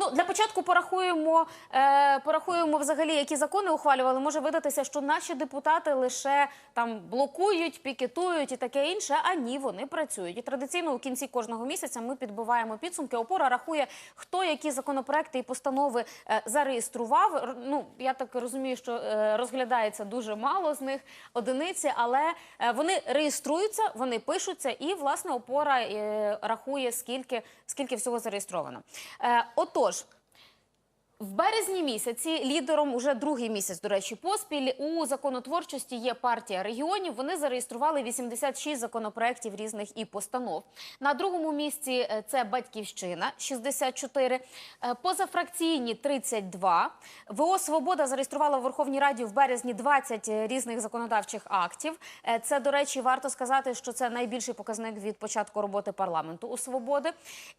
Ну для початку порахуємо, е, порахуємо взагалі, які закони ухвалювали. Може видатися, що наші депутати лише там блокують, пікетують і таке інше. А ні, вони працюють. І традиційно у кінці кожного місяця ми підбиваємо підсумки. Опора рахує, хто які законопроекти і постанови е, зареєстрував. Ну я так розумію, що е, розглядається дуже мало з них одиниці, але е, вони реєструються, вони пишуться, і власне опора е, рахує скільки, скільки всього зареєстровано. Е, Отож. В березні місяці лідером уже другий місяць, до речі, поспіль у законотворчості є партія регіонів. Вони зареєстрували 86 законопроєктів різних і постанов. На другому місці е, це батьківщина 64, е, позафракційні 32. ВО Свобода зареєструвала в Верховній Раді в березні 20 різних законодавчих актів. Е, Це, до речі, варто сказати, що це найбільший показник від початку роботи парламенту у свободи.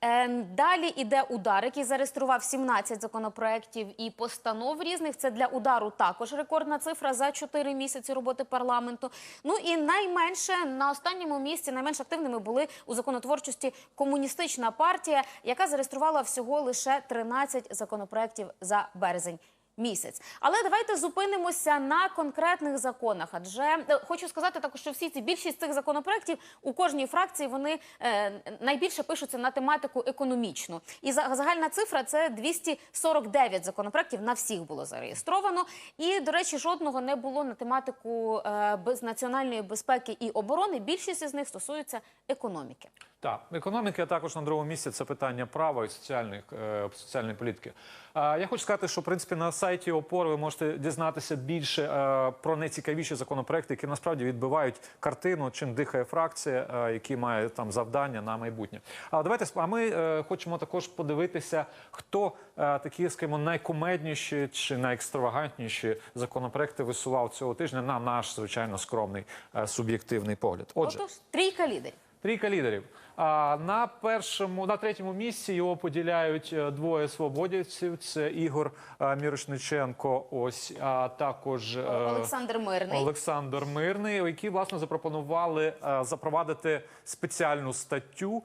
Е, Далі іде удар, який зареєстрував 17 законопроєктів і постанов різних. Це для удару також рекордна цифра за 4 місяці роботи парламенту. Ну і найменше на останньому місці, найменш активними були у законотворчості комуністична партія, яка зареєструвала всього лише 13 законопроєктів за березень. Місяць, але давайте зупинимося на конкретних законах. Адже е, хочу сказати також, що всі ці більшість цих законопроєктів у кожній фракції вони е, найбільше пишуться на тематику економічну. І загальна цифра це 249 законопроєктів на всіх було зареєстровано. І, до речі, жодного не було на тематику е, без національної безпеки і оборони. Більшість із них стосуються економіки. Так, економіка також на другому місці це питання права і соціальних е, соціальної політики. А я хочу сказати, що в принципі на сайті опори ви можете дізнатися більше е, про найцікавіші законопроекти, які насправді відбивають картину, чим дихає фракція, е, які має там завдання на майбутнє. А давайте а ми е, хочемо також подивитися, хто е, такі скажімо, найкумедніші чи найекстравагантніші законопроекти висував цього тижня на наш звичайно скромний е, суб'єктивний погляд. Отже. Отож, трійка лідерів. Трійка лідерів. А на першому, на третьому місці його поділяють е, двоє свободівців. Це Ігор е, Мірошниченко, ось а також е, Олександр Мирний. Олександр Мирний, які власне запропонували запровадити спеціальну статтю,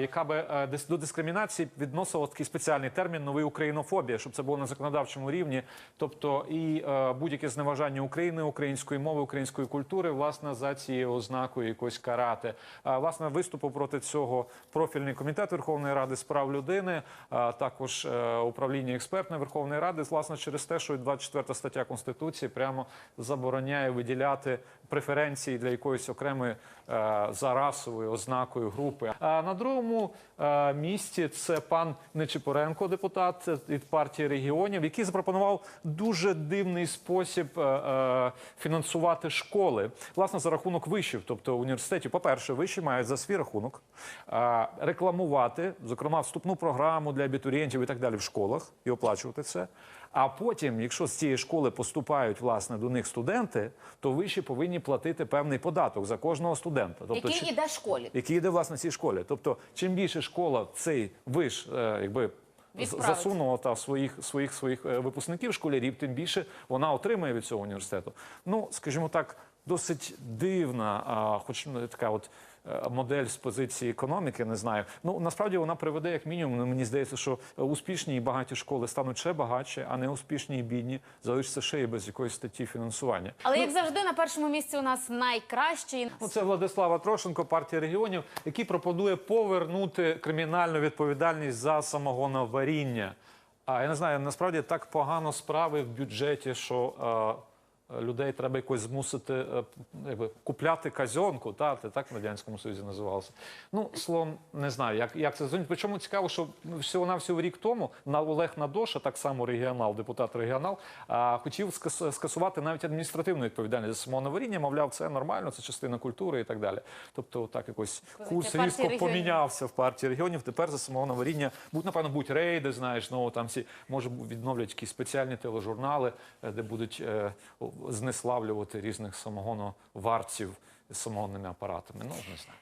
яка би до дискримінації відносила такий спеціальний термін новий українофобія, щоб це було на законодавчому рівні. Тобто і будь-яке зневажання України, української мови, української культури, власне, за цією ознакою якось карати. Власне, виступив проти цього профільний комітет Верховної Ради з прав людини, також е, управління експертної Верховної Ради, власне, через те, що 24 стаття Конституції прямо забороняє виділяти преференції для якоїсь окремої е, за расовою ознакою групи. А на другому е, місці це пан Нечипоренко, депутат від партії регіонів, який запропонував дуже дивний спосіб фінансувати школи, власне, за рахунок вишів, тобто університетів. По-перше, виші мають за свій рахунок рекламувати, зокрема, вступну програму для абітурієнтів і так далі в школах і оплачувати це. А потім, якщо з цієї школи поступають власне до них студенти, то виші повинні платити певний податок за кожного студента. Тобто, який іде школі. який йде власне цій школі. Тобто, чим більше школа цей виш, е, якби. Засунула та своїх своїх своїх е, випускників школярів, тим більше вона отримає від цього університету. Ну, скажімо так, досить дивна, а, хоч ну, така от е, модель з позиції економіки, не знаю. Ну насправді вона приведе як мінімум. ну, Мені здається, що успішні і багаті школи стануть ще багатші, а не успішні і бідні залишаться ще і без якоїсь статті фінансування. Але як завжди, на першому місці у нас найкращий. Ну, це Владислава Трошенко, партія регіонів, який пропонує повернути кримінальну відповідальність за самогоноваріння. А я не знаю, насправді так погано справи в бюджеті, що е, людей треба якось змусити е, якби, купляти казьонку. Та, це так в Радянському Союзі називалося. Ну, словом, не знаю, як, як це зрозуміти. Причому цікаво, що всього навсього рік тому на Олег Надоша, так само регіонал, депутат регіонал, а, хотів скас- скасувати навіть адміністративну відповідальність за самогоноваріння. Мовляв, це нормально, це частина культури і так далі. Тобто, так якось курс різко регіонів. помінявся в партії регіонів. Тепер за самогоноваріння будуть, напевно, будуть рейди, знаєш, ну там всі може відновлять якісь спеціальні тележурнали, е, де будуть е, знеславлювати різних самогоноварців самогонними апаратами. Ну не знаю.